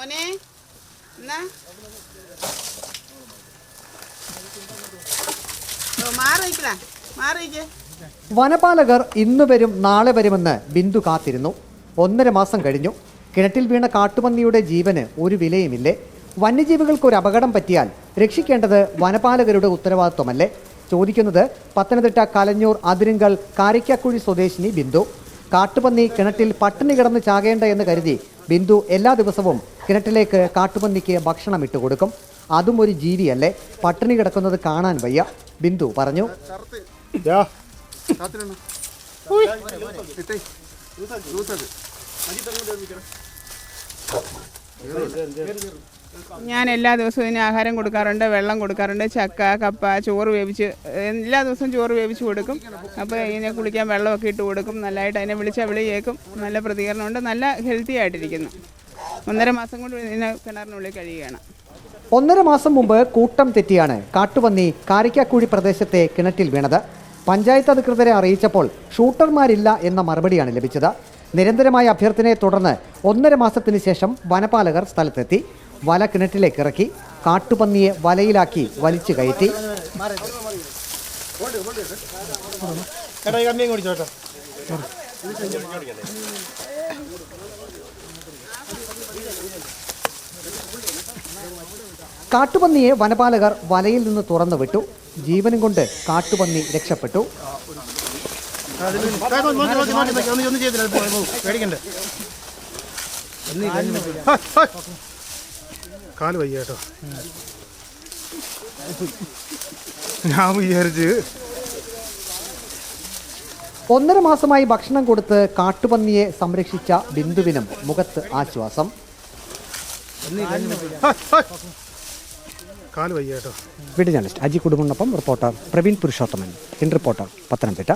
മോനെ വനപാലകർ ഇന്നു വരും നാളെ വരുമെന്ന് ബിന്ദു കാത്തിരുന്നു. ഒന്നര മാസം കഴിഞ്ഞു. കിണറ്റിൽ വീണ കാട്ടുപന്നിയുടെ ജീവന് ഒരു വിലയുമില്ലേ? വന്യജീവികൾക്ക് ഒരു അപകടം പറ്റിയാൽ രക്ഷിക്കേണ്ടത് വനപാലകരുടെ ഉത്തരവാദിത്വമല്ലേ? ചോദിക്കുന്നത് പത്തനംതിട്ട കലഞ്ഞൂർ അതിരിങ്കൽ കാരിക്കാക്കുഴി സ്വദേശിനി ബിന്ദു. കാട്ടുപന്നി കിണറ്റിൽ പട്ടിണി കിടന്ന് ചാകേണ്ട എന്ന് കരുതി ബിന്ദു എല്ലാ ദിവസവും കിണറ്റിലേക്ക് കാട്ടുപന്നിക്ക് ഭക്ഷണം ഇട്ടുകൊടുക്കും അതും ഒരു ജീവിയല്ലേ? പട്ടിണി കിടക്കുന്നത് കാണാൻ വയ്യ. ബിന്ദു പറഞ്ഞു. ഞാൻ എല്ലാ ദിവസവും ഇതിന് ആഹാരം കൊടുക്കാറുണ്ട് വെള്ളം കൊടുക്കാറുണ്ട് ചക്ക കപ്പ ചോറ് വേവിച്ച് എല്ലാ ദിവസവും ചോറ് വേവിച്ച് കൊടുക്കും. അപ്പോൾ ഇതിനെ കുളിക്കാൻ വെള്ളമൊക്കെ ഇട്ട് കൊടുക്കും. നല്ലതായിട്ട് അതിനെ വിളിച്ചാൽ വിളി കേൾക്കും. നല്ല പ്രതികരണമുണ്ട്. നല്ല ഹെൽത്തി ആയിട്ടിരിക്കുന്നു. ഒന്നര മാസം കൊണ്ട് ഇതിനെ കിണറിനുള്ളിൽ കഴിയുകയാണ്. ഒന്നര മാസം മുമ്പ് കൂട്ടം തെറ്റിയാണ് കാട്ടുപന്നി കാരിക്കാക്കുഴി പ്രദേശത്തെ കിണറ്റിൽ വീണത്. പഞ്ചായത്ത് അധികൃതരെ അറിയിച്ചപ്പോൾ ഷൂട്ടർമാരില്ല എന്ന മറുപടിയാണ് ലഭിച്ചത്. നിരന്തരമായ അഭ്യർത്ഥനയെ തുടർന്ന് ഒന്നര മാസത്തിന് ശേഷം വനപാലകർ സ്ഥലത്തെത്തി. വല കിണറ്റിലേക്ക് ഇറക്കി കാട്ടുപന്നിയെ വലയിലാക്കി വലിച്ചു കയറ്റി. കാട്ടുപന്നിയെ വനപാലകർ വലയിൽ നിന്ന് തുറന്നു വിട്ടു. ജീവനും കൊണ്ട് കാട്ടുപന്നി രക്ഷപ്പെട്ടു. പേടിക്കണ്ടേ. കാൽ വയ്യ കേട്ടോ. ഞാൻ വിചാരിച്ച് ഒന്നര മാസമായി ഭക്ഷണം കൊടുത്ത് കാട്ടുപന്നിയെ സംരക്ഷിച്ച ബിന്ദുവിനും മുഖത്ത് ആശ്വാസം. കാൽ വയ്യ കേട്ടോ. Aji കുടുംബനൊപ്പം reporter Praveen Purushothaman. In reporter Pathanamthitta.